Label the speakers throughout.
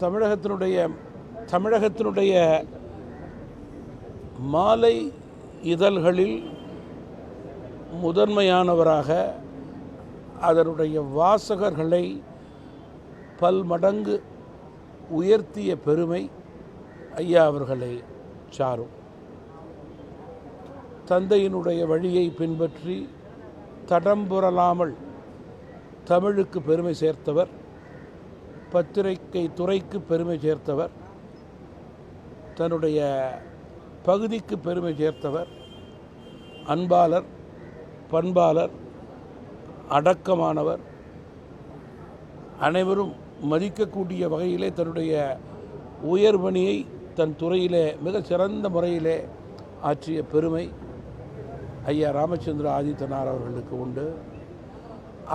Speaker 1: தமிழகத்தினுடைய தமிழகத்தினுடைய மாலை இதழ்களில் முதன்மையானவராக அதனுடைய வாசகர்களை பல்மடங்கு உயர்த்திய பெருமை ஐயா அவர்களை சாரும் தந்தையினுடைய வழியை பின்பற்றி தடம்புரலாமல் தமிழுக்கு பெருமை சேர்த்தவர் பத்திரிகை துறைக்கு பெருமை சேர்த்தவர். தன்னுடைய பகுதிக்கு பெருமை சேர்த்தவர். அன்பாளர் பண்பாளர் அடக்கமானவர். அனைவரும் மதிக்கக்கூடிய வகையிலே தன்னுடைய உயர்பணியை தன் துறையிலே மிக சிறந்த முறையிலே ஆற்றிய பெருமை ஐயா ராமச்சந்திர ஆதித்தனார் அவர்களுக்கு உண்டு.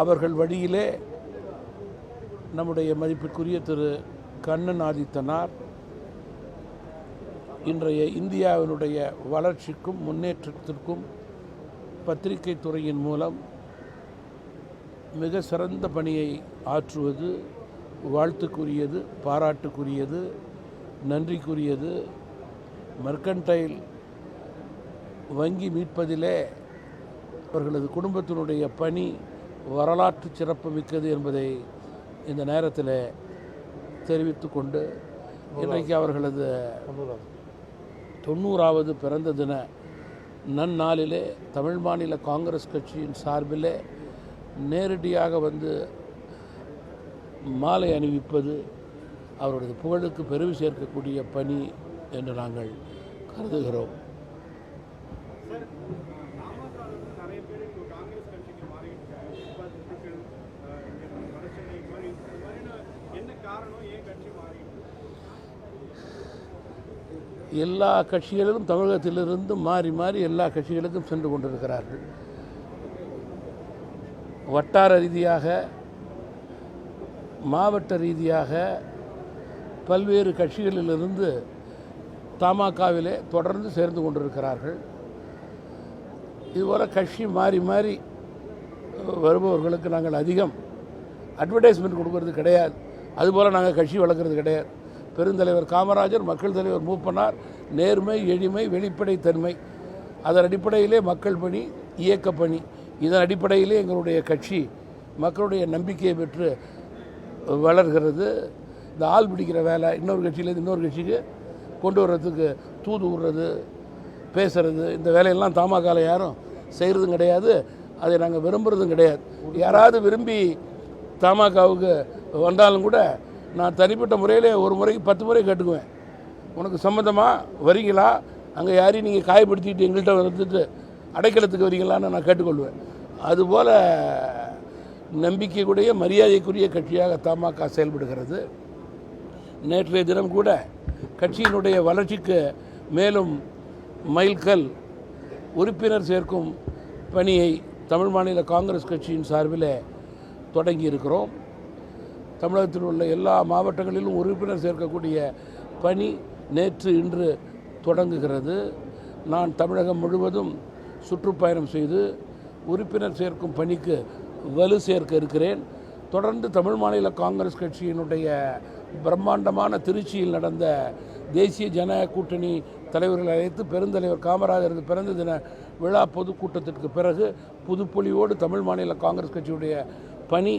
Speaker 1: அவர்கள் வழியிலே நம்முடைய மதிப்பிற்குரிய திரு கண்ணன் ஆதித்தனார் இன்றைய இந்தியாவினுடைய வளர்ச்சிக்கும் முன்னேற்றத்திற்கும் பத்திரிகை துறையின் மூலம் மிக சிறந்த பணியை ஆற்றுவது வாழ்த்துக்குரியது பாராட்டுக்குரியது நன்றிக்குரியது. மெர்கன்டைல் வங்கி மீட்பதிலே அவர்களது குடும்பத்தினுடைய பணி வரலாற்று சிறப்பு மிக்கது என்பதை இந்த நேரத்தில் தெரிவித்து கொண்டு இன்றைக்கு அவர்களது தொண்ணூறாவது பிறந்த தின நன்னாளிலே தமிழ் மாநில காங்கிரஸ் கட்சியின் சார்பிலே நேரடியாக வந்து மாலை அணிவிப்பது அவரது புகழுக்கு பெருமை சேர்க்கக்கூடிய பணி என்று நாங்கள் கருதுகிறோம்
Speaker 2: நிறைய பேர் இப்போ காங்கிரஸ் கட்சிக்கு மாறிட்டாங்க இப்போ திண்டுக்கல் அஹ், இங்க வடசென்னை இது மாதிரி இந்த மாதிரியான என்ன காரணம் ஏன் கட்சி மாறிட்டு
Speaker 1: எல்லா கட்சிகளிலும் தமிழகத்திலிருந்து மாறி மாறி எல்லா கட்சிகளுக்கும் சென்று கொண்டிருக்கிறார்கள். வட்டார ரீதியாக மாவட்ட ரீதியாக பல்வேறு கட்சிகளிலிருந்து தமாகாவிலே தொடர்ந்து சேர்ந்து கொண்டிருக்கிறார்கள். இதுபோல் கட்சி மாறி மாறி வருபவர்களுக்கு நாங்கள் அதிகம் அட்வர்டைஸ்மெண்ட் கொடுக்கறது கிடையாது. அதுபோல் நாங்கள் கட்சி வளர்க்குறது கிடையாது. பெருந்தலைவர் காமராஜர் மக்கள் தலைவர் மூப்பனார் நேர்மை எளிமை வெளிப்படைத்தன்மை அதன் அடிப்படையிலே மக்கள் பணி இயக்க பணி. இதன் அடிப்படையிலே எங்களுடைய கட்சி மக்களுடைய நம்பிக்கையை பெற்று வளர்கிறது. இந்த ஆள் பிடிக்கிற வேலை இன்னொரு கட்சியிலேருந்து இன்னொரு கட்சிக்கு கொண்டு வர்றதுக்கு தூது விடுறது பேசுறது இந்த வேலையெல்லாம் தாமாக்கால யாரும் செய்கிறதும் கிடையாது. அதை நாங்கள் விரும்புகிறதும் கிடையாது. யாராவது விரும்பி தமாகாவுக்கு வந்தாலும் கூட நான் தனிப்பட்ட முறையில் ஒரு முறைக்கு பத்து முறை கேட்டுக்குவேன். உனக்கு சம்மந்தமாக வரீங்களா? அங்கே யாரையும் நீங்கள் காயப்படுத்திட்டு எங்கள்கிட்ட வந்துட்டு அடைக்கலத்துக்கு வரீங்களான்னு நான் கேட்டுக்கொள்வேன். அதுபோல் நம்பிக்கைக்குடைய மரியாதைக்குரிய கட்சியாக தமாக செயல்படுகிறது. நேற்றைய தினம் கூட கட்சியினுடைய வளர்ச்சிக்கு மேலும் மைல்கல் உறுப்பினர் சேர்க்கும் பணியை தமிழ் மாநில காங்கிரஸ் கட்சியின் சார்பில் தொடங்கி இருக்கிறோம் தமிழகத்தில் உள்ள எல்லா மாவட்டங்களிலும் உறுப்பினர் சேர்க்கக்கூடிய பணி நேற்று இன்று தொடங்குகிறது. நான் தமிழகம் முழுவதும் சுற்றுப்பயணம் செய்து உறுப்பினர் சேர்க்கும் பணிக்கு வலு சேர்க்க இருக்கிறேன். தொடர்ந்து தமிழ் மாநில காங்கிரஸ் கட்சியினுடைய பிரம்மாண்டமான திருச்சியில் நடந்த தேசிய ஜன கூட்டணி தலைவர்களை அழைத்து பெருந்தலைவர் காமராஜரது பிறந்த தின விழா பொதுக்கூட்டத்திற்கு பிறகு புதுப்பொலியோடு தமிழ் மாநில காங்கிரஸ் கட்சியுடைய பணி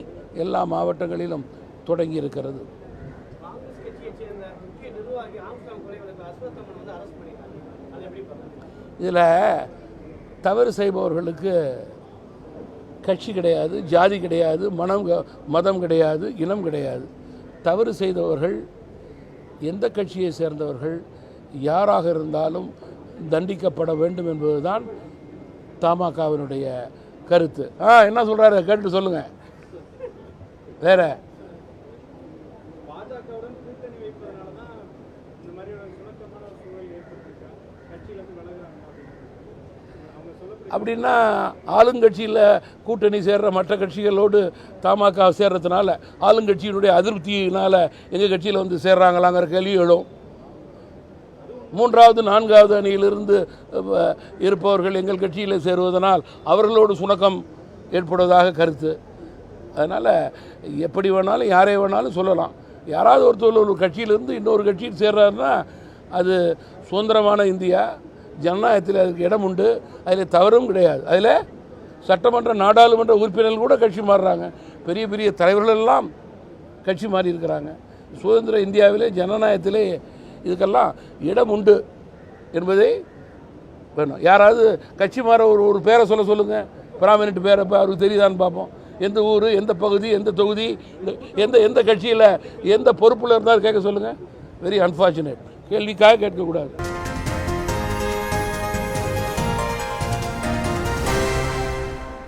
Speaker 1: எல்லா மாவட்டங்களிலும் தொடங்கி இருக்கிறது இதில் தவறு செய்பவர்களுக்கு கட்சி கிடையாது ஜாதி கிடையாது மனம் மதம் கிடையாது இனம் கிடையாது. தவறு செய்தவர்கள் எந்த கட்சியை சேர்ந்தவர்கள் யாராக இருந்தாலும் தண்டிக்கப்பட வேண்டும் என்பதுதான் தமாகவினுடைய கருத்து. ஆ என்ன சொல்கிறாரு கேட்டு சொல்லுங்கள் வேற.
Speaker 2: அப்படின்னா
Speaker 1: ஆளுங்கட்சியில் கூட்டணி சேர்கிற மற்ற கட்சிகளோடு தமாக சேர்றதுனால ஆளுங்கட்சியினுடைய அதிருப்தியினால் எங்கள் கட்சியில் வந்து சேர்றாங்களாங்கிற கேள்வி எழும். மூன்றாவது நான்காவது அணியிலிருந்து இருப்பவர்கள் எங்கள் கட்சியில் சேருவதனால் அவர்களோடு சுணக்கம் ஏற்படுவதாக கருத்து. அதனால் எப்படி வேணாலும் யாரை வேணாலும் சொல்லலாம். யாராவது ஒருத்தர் ஒரு கட்சியிலிருந்து இன்னொரு கட்சியில் சேர்றாருன்னா அது சுதந்திரமான இந்தியா. ஜனநாயகத்தில் அதுக்கு இடம் உண்டு. அதில் தவறும் கிடையாது. அதில் சட்டமன்ற நாடாளுமன்ற உறுப்பினர்கள் கூட கட்சி மாறுறாங்க. பெரிய பெரிய தலைவர்கள் எல்லாம் கட்சி மாறி இருக்கிறாங்க. சுதந்திர இந்தியாவிலே ஜனநாயகத்திலே இதுக்கெல்லாம் இடம் உண்டு என்பதை வேணும். யாராவது கட்சி மாற ஒரு ஒரு பேரை சொல்ல சொல்லுங்கள் பிராமினட் பேரை இப்போ அவருக்கு தெரியுதான்னு பார்ப்போம். எந்த ஊர் எந்த பகுதி எந்த தொகுதி எந்த எந்த கட்சியில் எந்த பொறுப்பில் இருந்தாலும் கேட்க சொல்லுங்கள் வெரி அன்ஃபார்ச்சுனேட் கேள்விக்காக கேட்கக்கூடாது.